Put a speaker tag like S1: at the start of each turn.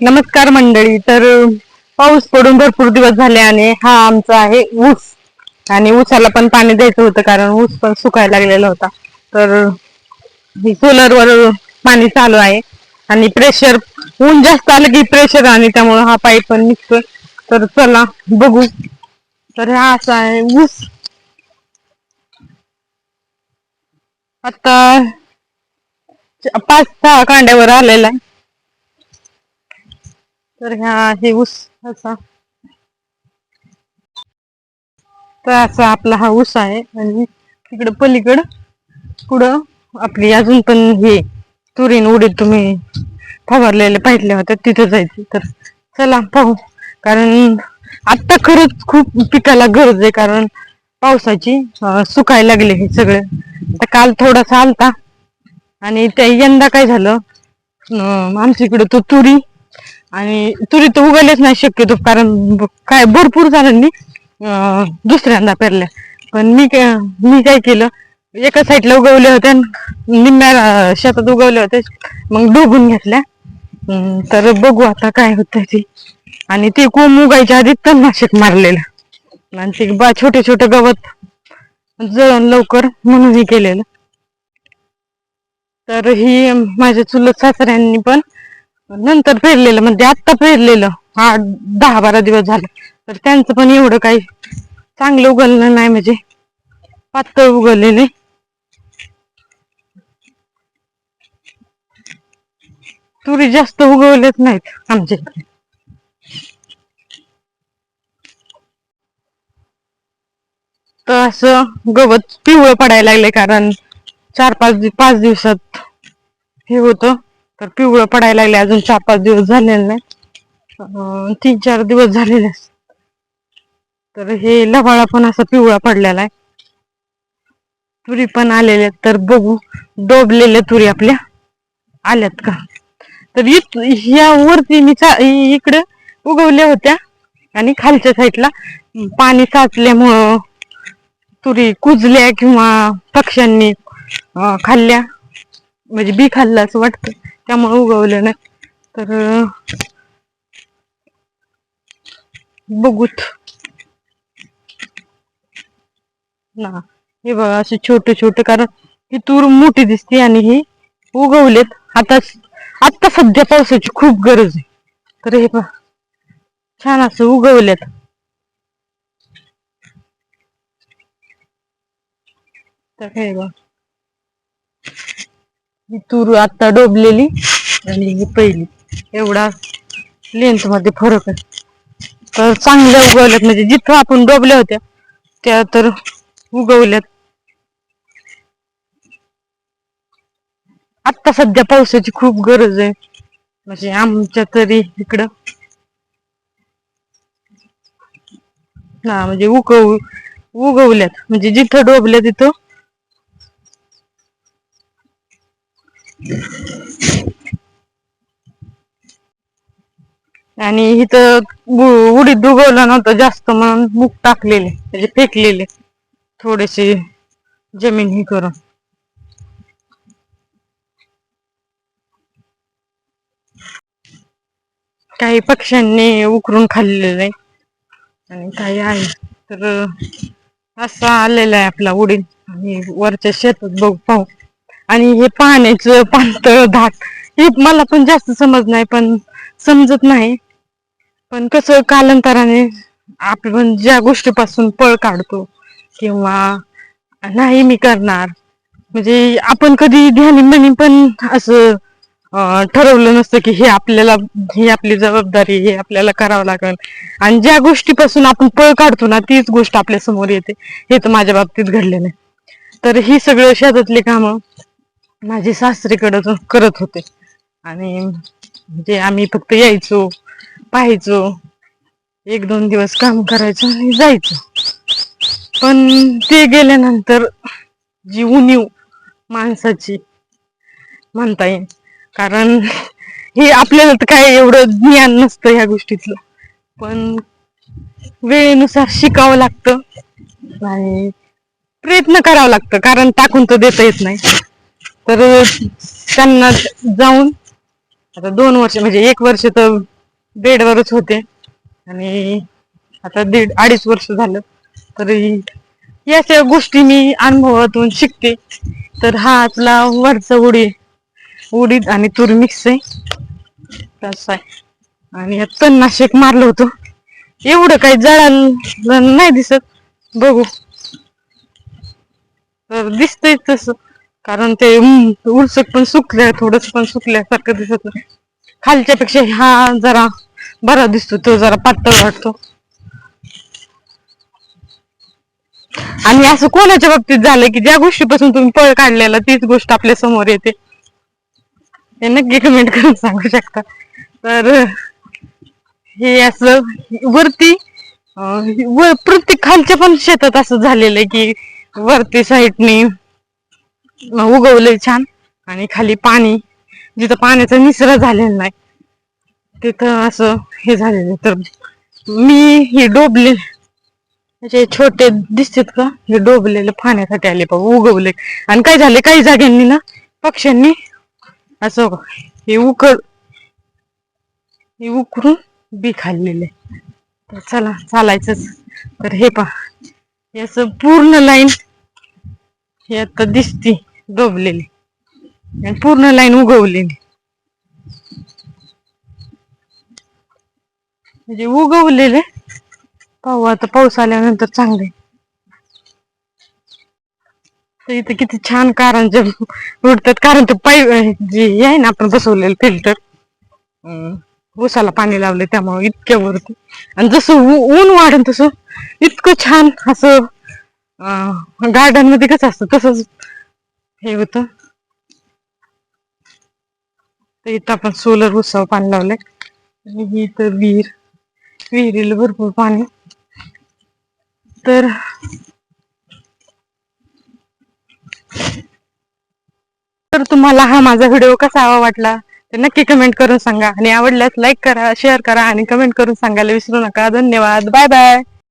S1: नमस्कार मंडळी तर पाऊस पडून भरपूर दिवस झाले आणि हा आमचा आहे ऊस. आणि ऊसाला पण पाणी द्यायचं होतं कारण ऊस पण सुकायला लागलेला होता. तर सोलर वर पाणी चालू आहे. आणि प्रेशर ऊन जास्त आलं की प्रेशर आणि त्यामुळे हा पाईप पण निघतोय. तर चला बघू. तर हा असा आहे ऊस. आता पाच सहा कांड्यावर आलेला आहे. तर ह्या हे ऊस असा. तर असा आपला हा ऊस आहे आणि तिकडं पलीकडं पुढं आपली अजून पण हे तुरीन उडीत तुम्ही फवारलेले पाहिजे होत्या तिथं जायचं. तर चला पाहू. कारण आत्ता खरंच खूप पिकाला गरज आहे कारण पावसाची सुकायला लागले हे सगळे. आता काल थोडासा आलता आणि त्या यंदा काय झालं आमच्या इकडे तो तुरी आणि तुरी तर उगवलेच नाही शक्यतो कारण ब- काय भरपूर जणांनी अं, दुसऱ्यांदा पेरल्या. पण मी काय मी काय केलं एका साईडला उगवले होते आणि निम्म्या अं, शेतात उगवले होते मग डोबून घेतल्या. अं, तर बघू आता काय होतं ते. आणि ते कोंब उगायच्या आधी तणनाशक मारलेलं. आणि ते बा छोटे छोटे गवत जळण लवकर म्हणून हे केलेलं. तर ही माझ्या चुलत सासऱ्यांनी पण नंतर फेरलेलं म्हणजे आत्ता फेरलेलं हा दहा बारा दिवस झाले. तर त्यांचं पण एवढं काही चांगलं उगवलं नाही म्हणजे पातळ उगवलेले तुरी जास्त उगवलेच नाहीत आमच्या इकडे तर असं गवत पिवळं पडायला लागले कारण चार पाच पाच दिवसात हे होतं. तर पिवळं पडायला लागले. अजून चार पाच दिवस झालेले नाही. तीन चार दिवस झालेले तर हे लवाळा पण असा पिवळा पडलेला आहे. तुरी पण आलेल्या आहेत, तर बघू डोबलेल्या तुरी आपल्या आल्यात का? तर इत- ह्या वरती मी चा- इकडं उगवल्या होत्या. आणि खालच्या साईडला पाणी साचल्यामुळं तुरी कुजल्या किंवा पक्ष्यांनी खाल्ल्या. म्हणजे बी खाल्लं असं वाटतं. त्यामुळे उगवलं नाही. तर बघूत. ना हे बघा असे छोटे छोटे कारण ही तूर मोठी दिसते आणि ही उगवलेत. आता आता सध्या पावसाची खूप गरज आहे. तर हे बघा छान असं उगवलेत. तर हे बघा. ही तूर आता डोबलेली आणि ही पहिली. एवढा लेंथमध्ये फरक आहे. तर चांगल्या उगवल्यात. म्हणजे जिथं आपण डोबल्या होत्या त्या तर उगवल्यात. आता सध्या पावसाची खूप गरज आहे. म्हणजे आमच्या तरी इकडं. ना म्हणजे उगव उगवल्यात. म्हणजे जिथं डोबल्या तिथं आणि इथं उडीत दुगवलं नव्हतं जास्त म्हणून मूग टाकलेले म्हणजे फेकलेले. थोडेसे जमीन ही करून. काही पक्ष्यांनी उकरून खाल्लेलं आहे. आणि काही आहे तर असा आलेला आहे आपला उडीद. आणि वरच्या शेतात बघ पाहू. आणि हे पाण्याचं पातळ धाक हे मला पण जास्त समज नाही पण समजत नाही. पण कसं कालांतराने आपण ज्या गोष्टीपासून पळ काढतो किंवा नाही मी करणार म्हणजे आपण कधी ध्यानी म्हणी पण असं ठरवलं नसतं की हे आपल्याला ही आपली जबाबदारी हे आपल्याला करावं लागेल. आणि ज्या गोष्टीपासून आपण पळ काढतो ना तीच गोष्ट आपल्यासमोर येते. हे तर माझ्या बाबतीत घडलेलं आहे. तर ही सगळं शेतातली कामं माझे सासरीकडे करत होते. आणि म्हणजे आम्ही फक्त यायचो पाहायचो. एक दोन दिवस काम करायचो आणि जायचो. पण ते गेल्यानंतर जी उणीव माणसाची म्हणता येईल. कारण हे आपल्याला तर काय एवढं ज्ञान नसतं ह्या गोष्टीतलं. पण वेळेनुसार शिकावं लागतं. आणि प्रयत्न करावा लागतं. कारण टाकून तर देता येत नाही. तर त्यांना जाऊन आता दोन वर्ष म्हणजे एक वर्ष तर बेडवरच होते. आणि आता दीड अडीच वर्ष झालं. तरी या सगळ्या गोष्टी मी अनुभवातून शिकते. तर हा आपला वरचा उडी उडीद आणि तूर मिक्स आहे. तसा आहे. आणि तणनाशक मारलं होतं. एवढं काही जळालं नाही दिसत. बघू. तर दिसतंय तसं. कारण ते उरसक पण सुकलंय थोडस पण सुकल्यासारखं दिसत नाही. खालच्या पेक्षा हा जरा बरा दिसतो तो जरा पातळ वाटतो. आणि असं कोणाच्या बाबतीत झालं की ज्या गोष्टीपासून तुम्ही पळ काढलेला तीच गोष्ट आपल्यासमोर येते. हे नक्की कमेंट करून सांगू शकता. तर हे असं वरती वर प्रत्येक खालच्या पण शेतात असं झालेलं आहे की वरती साईडनी उगवलंय छान. आणि खाली पाणी जिथं पाण्याचा निसरा झालेला नाही तिथं असं हे झालेलं तर मी हे डोबले म्हणजे छोटे दिसतात का? हे डोबलेले पाण्यासाठी आले बाबा उगवले आणि काय झाले काही जाग्यांनी ना पक्ष्यांनी असं हे उकड हे उकरून बी खाल्लेले तर चला चालायचंच. तर हे पहा हे असं पूर्ण लाईन हे आता दिसते. डोबलेली. आणि पूर्ण लाईन उगवलेली. म्हणजे उगवलेले. पाहू आता पाऊस आल्यानंतर चांगले तर इथे किती छान कारंजा उडतात. कारण ते पाईप जे आहे ना आपण बसवलेलं फिल्टर ऊसाला पाणी लावले त्यामुळे इतक्या वरती. आणि जसं ऊन वाढन तसं इतकं छान असं गार्डनमध्ये कसं असतं तसंच हे होतं. तर इथं आपण सोलर उत्सव पाणी लावलंय. आणि ही इथं विहीर विहिरीला भरपूर पाणी. तर तर तुम्हाला हा माझा व्हिडिओ कसा वाटला तर नक्की कमेंट करून सांगा. आणि आवडल्यास लाईक करा शेअर करा आणि कमेंट करून सांगायला विसरू नका. धन्यवाद. Bye bye